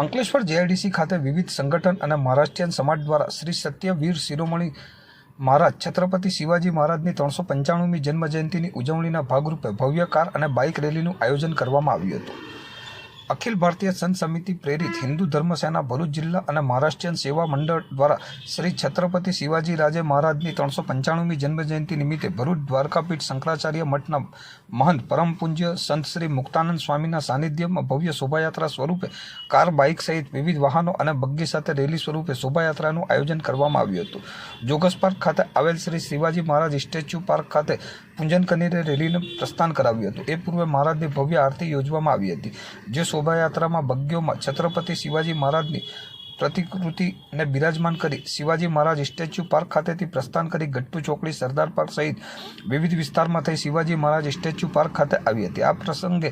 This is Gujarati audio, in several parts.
અંકલેશ્વર જેઆઈડીસી ખાતે વિવિધ સંગઠન અને મહારાષ્ટ્રીયન સમાજ દ્વારા શ્રી સત્યવીર શિરોમણી મહારાજ, છત્રપતિ શિવાજી મહારાજની ત્રણસો પંચાણુમી જન્મજયંતિની ઉજવણીના ભાગરૂપે ભવ્ય કાર અને બાઇક રેલીનું આયોજન કરવામાં આવ્યું હતું. અખિલ ભારતીય સંત સમિતિ પ્રેરિત હિન્દુ ધર્મ સેના ભરૂચ જિલ્લા અને મહારાષ્ટ્રીયન સેવા મંડળ દ્વારા શ્રી છત્રપતિ શિવાજી રાજે મહારાજની ત્રણસો પંચાણુમી જન્મજયંતિ નિમિત્તે ભરૂચ દ્વારકાપીઠ શંકરાચાર્ય મઠના મહંત પરમ પૂજ્ય સંત શ્રી મુક્તાનંદ સ્વામીના સાનિધ્યમાં ભવ્ય શોભાયાત્રા સ્વરૂપે કાર, બાઇક સહિત વિવિધ વાહનો અને બગ્ગી સાથે રેલી સ્વરૂપે શોભાયાત્રાનું આયોજન કરવામાં આવ્યું હતું. જોગસ પાર્ક ખાતે આવેલ શ્રી શિવાજી મહારાજ સ્ટેચ્યુ પાર્ક ખાતે પૂજન કરીને રેલીને પ્રસ્થાન કરાવ્યું હતું. એ પૂર્વે મહારાજની ભવ્ય આરતી યોજવામાં આવી હતી, જે શોભાયાત્રામાં બગ્ગીઓમાં છત્રપતિ શિવાજી મહારાજની પ્રતિકૃતિને બિરાજમાન કરી શિવાજી મહારાજ સ્ટેચ્યુ પાર્ક ખાતેથી પ્રસ્થાન કરી ગટ્ટુ ચોકડી સરદાર પાર્ક સહિત વિવિધ વિસ્તારમાં થઈ શિવાજી મહારાજ સ્ટેચ્યુ પાર્ક ખાતે આવી હતી. આ પ્રસંગે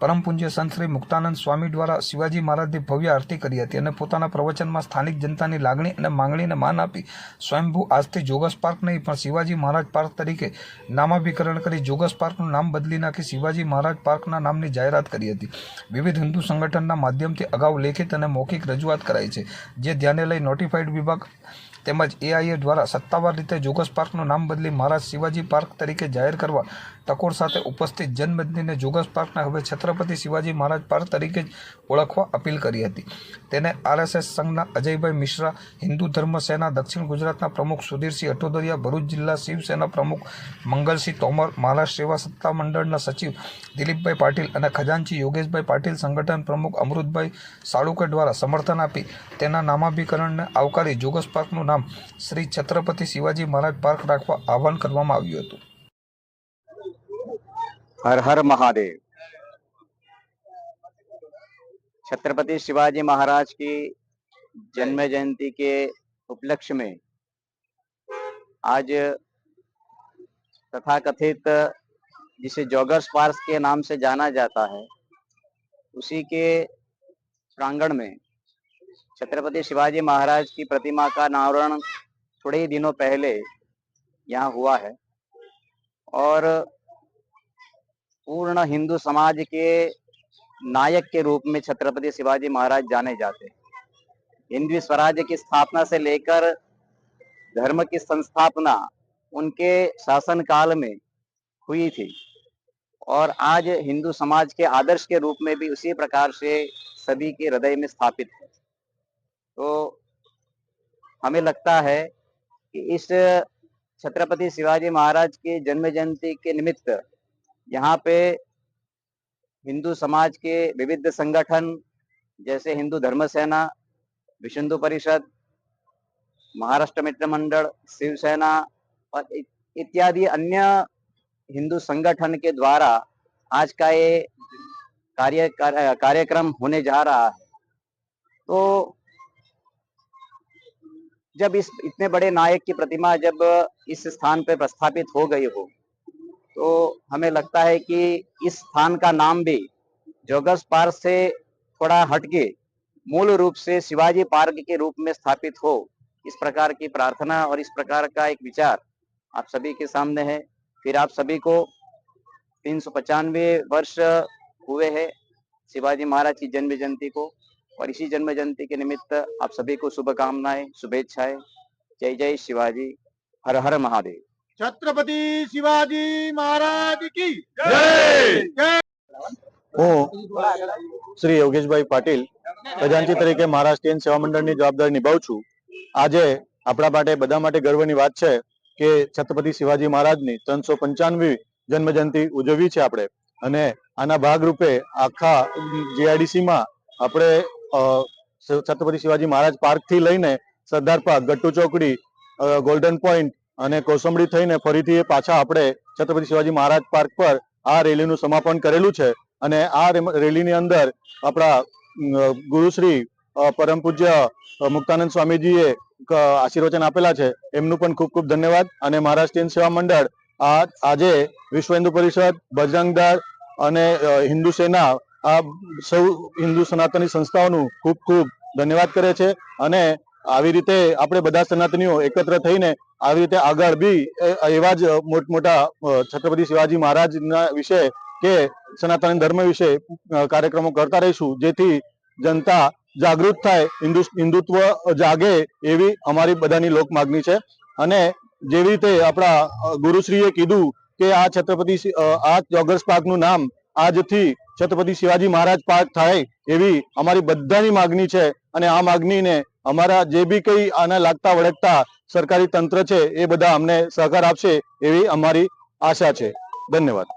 પરમ પૂજ્ય સંત શ્રી મુક્તાનંદ સ્વામી દ્વારા શિવાજી મહારાજની ભવ્ય આરતી કરી હતી અને પોતાના પ્રવચનમાં સ્થાનિક જનતાની લાગણી અને માંગણીને માન આપી સ્વયંભૂ આજથી જોગસ પાર્ક નહીં, પણ શિવાજી મહારાજ પાર્ક તરીકે નામાભિકરણ કરી જોગસ પાર્કનું નામ બદલી નાખી શિવાજી મહારાજ પાર્કના નામની જાહેરાત કરી હતી. વિવિધ હિન્દુ સંગઠનના માધ્યમથી અગાઉ લેખિત અને મૌખિક રજૂઆત કરાઈ છે, જે ધ્યાને લઈ નોટિફાઈડ વિભાગ તેમજ એઆઈએ દ્વારા સત્તાવાર રીતે જોગસ પાર્કનું નામ બદલી મહારાજ શિવાજી પાર્ક તરીકે જાહેર કરવા ટકોર સાથે ઉપસ્થિત જનમેદનીને જોગસ પાર્કને હવે છત્રપતિ શિવાજી મહારાજ પાર્ક તરીકે જ ઓળખવા અપીલ કરી હતી. તેને આરએસએસ સંઘના અજયભાઈ મિશ્રા, હિન્દુ ધર્મ સેના, દક્ષિણ ગુજરાતના પ્રમુખ સુધીરસિંહ અટોદરિયા ભરૂચ જિલ્લા શિવસેના પ્રમુખ મંગલસિંહ તોમર, મહારાષ્ટ્ર સેવા સત્તા મંડળના સચિવ દિલીપભાઈ પાટીલ અને ખજાનચી યોગેશભાઈ પાટીલ, સંગઠન પ્રમુખ અમૃતભાઈ સાળુકે દ્વારા સમર્થન આપી તેના નામાભિકરણને આવકારી જોગસ પાર્કનું નામ શ્રી છત્રપતિ શિવાજી મહારાજ પાર્ક રાખવા આહવાન કરવામાં આવ્યું હતું हर हर महादेव छत्रपति शिवाजी महाराज की जन्म जयंती के उपलक्ष्य में आज तथाकथित जिसे जॉगर्स पार्क के नाम से जाना जाता है उसी के प्रांगण में छत्रपति शिवाजी महाराज की प्रतिमा का अनावरण थोड़े ही दिनों पहले यहाँ हुआ है और पूर्ण हिंदू समाज के नायक के रूप में छत्रपति शिवाजी महाराज जाने जाते हैं। हिंदवी स्वराज्य की स्थापना से लेकर धर्म की संस्थापना उनके शासन काल में हुई थी और आज हिंदू समाज के आदर्श के रूप में भी उसी प्रकार से सभी के हृदय में स्थापित है। तो हमें लगता है कि इस छत्रपति शिवाजी महाराज के जन्म जयंती के निमित्त यहाँ पे हिंदू समाज के विविध संगठन जैसे हिंदू धर्म सेना विश्व हिंदू परिषद, महाराष्ट्र मित्र मंडल शिवसेना और इत्यादि अन्य हिंदू संगठन के द्वारा आज का ये कार्य, कार्य- कार्यक्रम होने जा रहा है। तो जब इस इतने बड़े नायक की प्रतिमा जब इस स्थान पर प्रस्थापित हो गई हो तो हमें लगता है कि इस स्थान का नाम भी जोगस पार्क से थोड़ा हटके मूल रूप से शिवाजी पार्क के रूप में स्थापित हो, इस प्रकार की प्रार्थना और इस प्रकार का एक विचार आप सभी के सामने है। फिर आप सभी को तीन वर्ष हुए हैं शिवाजी महाराज की जन्म जयंती को। और इसी जन्म जयंती के निमित्त आप सभी को शुभकामनाएं शुभेच्छाएं जय जय शिवाजी हर हर महादेव छत्रपति शिवाजी महाराज की હું શ્રી યોગેશભાઈ પાટીલ ખજાનચી તરીકે મહારાષ્ટ્રીયન સેવા મંડળની જવાબદારી નિભાવું છું આજે આપણા માટે બધા માટે ગર્વની વાત છે કે છત્રપતિ શિવાજી મહારાજની ત્રણસો પંચાનવી જન્મ જયંતિ ઉજવવી છે આપણે અને આના ભાગરૂપે આખા જીઆઈડીસી માં આપણે અ, છત્રપતિ શિવાજી મહારાજ પાર્કથી લઈને સરદાર પાર્ક ગટ્ટુ ચોકડી ગોલ્ડન પોઈન્ટ અને કોસંબડી થઈને ફરીથી પાછા આપણે છત્રપતિ શિવાજી મહારાજ પાર્ક પર આ રેલીનું સમાપન કરેલું છે. અને આ રેલીની અંદર આપણા ગુરુશ્રી પરમ પૂજ્ય મુક્તાનંદ સ્વામીજીએ આશીર્વચન આપેલા છે. એમનું પણ ખૂબ ખૂબ ધન્યવાદ. અને મહારાષ્ટ્રીયન સેવા મંડળ આ, આજે વિશ્વ હિન્દુ પરિષદ બજરંગ દળ અને હિન્દુ સેના આ સૌ હિન્દુ સનાતની સંસ્થાઓનું ખૂબ ખૂબ ધન્યવાદ કરે છે અને આવી રીતે આપણે બધા સનાતનીઓ એકત્ર થઈને આવી રીતે આગળ બી એવા જ મોટ મોટા છત્રપતિ શિવાજી મહારાજના વિશે કે સનાતન ધર્મ વિશે કાર્યક્રમો કરતા રહીશું, જેથી જનતા જાગૃત થાય, હિન્દુ, હિન્દુત્વ જાગે એવી અમારી બધાની લોક માગણી છે. અને જેવી રીતે આપણા ગુરુશ્રીએ કીધું કે આ છત્રપતિ આ જોગર્સ પાર્કનું નામ આજથી છત્રપતિ શિવાજી મહારાજ પાર્ક થાય એવી અમારી બધાની માગણી છે અને આ માગણીને અમારા જે બી કંઈ આના લાગતા વળગતા સરકારી તંત્ર છે એ બધા અમને સહકાર આપશે એવી અમારી આશા છે. ધન્યવાદ.